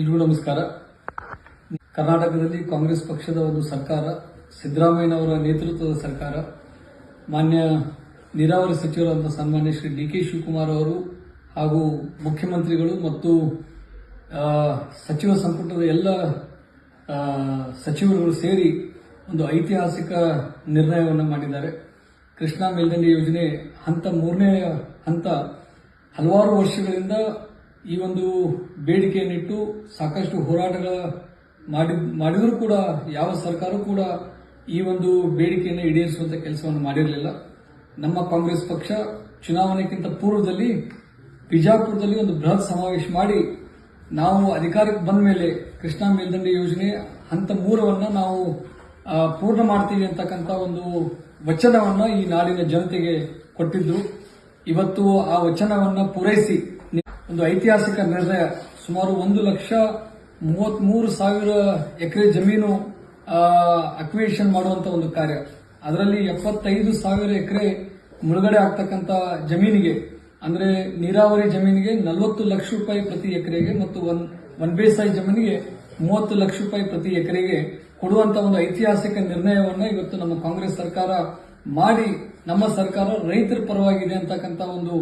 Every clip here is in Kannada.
ಎಲ್ರಿಗೂ ನಮಸ್ಕಾರ. ಕರ್ನಾಟಕದಲ್ಲಿ ಕಾಂಗ್ರೆಸ್ ಪಕ್ಷದ ಒಂದು ಸರ್ಕಾರ, ಸಿದ್ದರಾಮಯ್ಯನವರ ನೇತೃತ್ವದ ಸರ್ಕಾರ, ಮಾನ್ಯ ನೀರಾವರಿ ಸಚಿವರಾದ ಸನ್ಮಾನ್ಯ ಶ್ರೀ ಡಿ ಕೆ ಶಿವಕುಮಾರ್ ಅವರು ಹಾಗೂ ಮುಖ್ಯಮಂತ್ರಿಗಳು ಮತ್ತು ಸಚಿವ ಸಂಪುಟದ ಎಲ್ಲ ಸಚಿವರುಗಳು ಸೇರಿ ಒಂದು ಐತಿಹಾಸಿಕ ನಿರ್ಣಯವನ್ನು ಮಾಡಿದ್ದಾರೆ. ಕೃಷ್ಣಾ ಮೇಲ್ದಂಡೆ ಯೋಜನೆ ಹಂತ ಮೂರನೇ ಹಂತ ಹಲವಾರು ವರ್ಷಗಳಿಂದ ಈ ಒಂದು ಬೇಡಿಕೆಯನ್ನಿಟ್ಟು ಸಾಕಷ್ಟು ಹೋರಾಟಗಳ ಮಾಡಿ, ಮಾಡಿದರೂ ಕೂಡ, ಯಾವ ಸರ್ಕಾರ ಕೂಡ ಈ ಒಂದು ಬೇಡಿಕೆಯನ್ನು ಈಡೇರಿಸುವಂತ ಕೆಲಸವನ್ನು ಮಾಡಿರಲಿಲ್ಲ. ನಮ್ಮ ಕಾಂಗ್ರೆಸ್ ಪಕ್ಷ ಚುನಾವಣೆಗಿಂತ ಪೂರ್ವದಲ್ಲಿ ಬಿಜಾಪುರದಲ್ಲಿ ಒಂದು ಬೃಹತ್ ಸಮಾವೇಶ ಮಾಡಿ ನಾವು ಅಧಿಕಾರಕ್ಕೆ ಬಂದ ಮೇಲೆ ಕೃಷ್ಣಾ ಮೇಲ್ದಂಡೆ ಯೋಜನೆ ಹಂತ ಮೂರವನ್ನ ನಾವು ಪೂರ್ಣ ಮಾಡ್ತೀವಿ ಅಂತಕ್ಕಂಥ ಒಂದು ವಚನವನ್ನ ಈ ನಾಡಿನ ಜನತೆಗೆ ಕೊಟ್ಟಿದ್ದು ಇವತ್ತು ಆ ವಚನವನ್ನ ಪೂರೈಸಿ ಒಂದು ಐತಿಹಾಸಿಕ ನಿರ್ಣಯ. ಸುಮಾರು ಒಂದು ಲಕ್ಷ ಮೂವತ್ಮೂರು ಸಾವಿರ ಎಕರೆ ಜಮೀನು ಅಕ್ವಿಯೇಷನ್ ಮಾಡುವಂತ ಒಂದು ಕಾರ್ಯ. ಅದರಲ್ಲಿ ಎಪ್ಪತ್ತೈದು ಸಾವಿರ ಎಕರೆ ಮುಳುಗಡೆ ಆಗ್ತಕ್ಕಂಥ ಜಮೀನಿಗೆ, ಅಂದ್ರೆ ನೀರಾವರಿ ಜಮೀನಿಗೆ ನಲವತ್ತು ಲಕ್ಷ ರೂಪಾಯಿ ಪ್ರತಿ ಎಕರೆಗೆ ಮತ್ತು ಒನ್ ಒನ್ ಬೇಸಾಯಿ ಜಮೀನಿಗೆ ಮೂವತ್ತು ಲಕ್ಷ ರೂಪಾಯಿ ಪ್ರತಿ ಎಕರೆಗೆ ಕೊಡುವಂತ ಒಂದು ಐತಿಹಾಸಿಕ ನಿರ್ಣಯವನ್ನ ಇವತ್ತು ನಮ್ಮ ಕಾಂಗ್ರೆಸ್ ಸರ್ಕಾರ ಮಾಡಿ. ನಮ್ಮ ಸರ್ಕಾರ ರೈತರ ಪರವಾಗಿದೆ ಅಂತಕ್ಕಂಥ ಒಂದು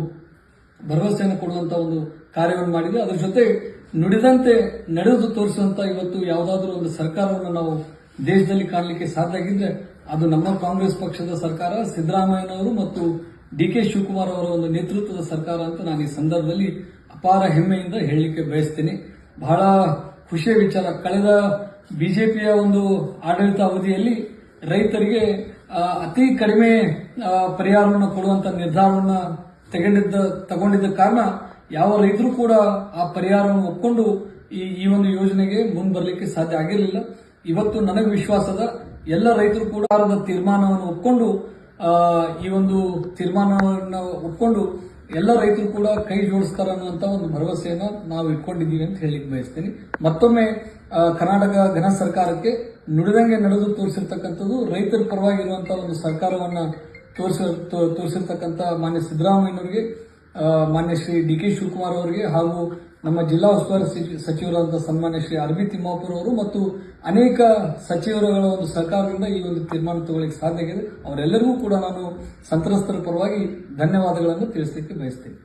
ಭರವಸೆಯನ್ನು ಕೊಡುವಂಥ ಒಂದು ಕಾರ್ಯವನ್ನು ಮಾಡಿದೆ ಅದರ ಜೊತೆ ನುಡಿದಂತೆ ನಡೆದು ತೋರಿಸುವಂಥ ಇವತ್ತು ಯಾವುದಾದ್ರೂ ಒಂದು ಸರ್ಕಾರವನ್ನು ನಾವು ದೇಶದಲ್ಲಿ ಕಾಣಲಿಕ್ಕೆ ಸಾಧ್ಯ ಆಗಿದ್ರೆ ಅದು ನಮ್ಮ ಕಾಂಗ್ರೆಸ್ ಪಕ್ಷದ ಸರ್ಕಾರ, ಸಿದ್ದರಾಮಯ್ಯನವರು ಮತ್ತು ಡಿ ಕೆ ಶಿವಕುಮಾರ್ ಅವರ ಒಂದು ನೇತೃತ್ವದ ಸರ್ಕಾರ ಅಂತ ನಾನು ಈ ಸಂದರ್ಭದಲ್ಲಿ ಅಪಾರ ಹೆಮ್ಮೆಯಿಂದ ಹೇಳಲಿಕ್ಕೆ ಬಯಸ್ತೀನಿ. ಬಹಳ ಖುಷಿಯ ವಿಚಾರ. ಕಳೆದ ಬಿಜೆಪಿಯ ಒಂದು ಆಡಳಿತ ಅವಧಿಯಲ್ಲಿ ರೈತರಿಗೆ ಅತಿ ಕಡಿಮೆ ಪರಿಹಾರವನ್ನು ಕೊಡುವಂಥ ನಿರ್ಧಾರವನ್ನ ತೆಗೆದಿದ್ದ, ತಗೊಂಡಿದ್ದ ಕಾರಣ ಯಾವ ರೈತರು ಕೂಡ ಆ ಪರಿಹಾರವನ್ನು ಒಪ್ಪಿಕೊಂಡು ಈ ಈ ಒಂದು ಯೋಜನೆಗೆ ಮುಂದೆ ಬರಲಿಕ್ಕೆ ಸಾಧ್ಯ ಆಗಿರಲಿಲ್ಲ. ಇವತ್ತು ನನಗೆ ವಿಶ್ವಾಸದ ಎಲ್ಲ ರೈತರು ಕೂಡ ತೀರ್ಮಾನವನ್ನು ಒಪ್ಪಿಕೊಂಡು ಈ ಒಂದು ತೀರ್ಮಾನವನ್ನು ಒಪ್ಪಿಕೊಂಡು ಎಲ್ಲ ರೈತರು ಕೂಡ ಕೈ ಜೋಡಿಸ್ತಾರ ಅನ್ನುವಂತ ಒಂದು ಭರವಸೆಯನ್ನು ನಾವು ಇಟ್ಕೊಂಡಿದ್ದೀವಿ ಅಂತ ಹೇಳಿಕ್ ಬಯಸ್ತೀನಿ. ಮತ್ತೊಮ್ಮೆ ಕರ್ನಾಟಕ ಘನ ಸರ್ಕಾರಕ್ಕೆ ನುಡಿದಂಗೆ ನಡೆದು ತೋರಿಸಿರ್ತಕ್ಕಂಥದ್ದು ರೈತರ ಪರವಾಗಿರುವಂತಹ ಒಂದು ಸರ್ಕಾರವನ್ನ ತೋರಿಸ ತೋರಿಸಿರ್ತಕ್ಕಂಥ ಮಾನ್ಯ ಸಿದ್ದರಾಮಯ್ಯನವರಿಗೆ ಮಾನ್ಯ ಶ್ರೀ ಡಿ ಕೆ ಶಿವಕುಮಾರ್ ಅವರಿಗೆ, ಹಾಗೂ ನಮ್ಮ ಜಿಲ್ಲಾ ಉಸ್ತುವಾರಿ ಸಚಿವರಾದಂಥ ಸಚಿವರಾದ ಸನ್ಮಾನ್ಯ ಶ್ರೀ ಅರವಿ ತಿಮ್ಮಾಪುರ ಅವರು ಮತ್ತು ಅನೇಕ ಸಚಿವರುಗಳ ಒಂದು ಸರ್ಕಾರದಿಂದ ಈ ಒಂದು ತೀರ್ಮಾನ ತಗೊಳ್ಳಿಕ್ಕೆ ಸಾಧ್ಯ ಆಗಿದೆ. ಅವರೆಲ್ಲರಿಗೂ ಕೂಡ ನಾನು ಸಂತ್ರಸ್ತರ ಪರವಾಗಿ ಧನ್ಯವಾದಗಳನ್ನು ತಿಳಿಸಲಿಕ್ಕೆ ಬಯಸ್ತೇನೆ.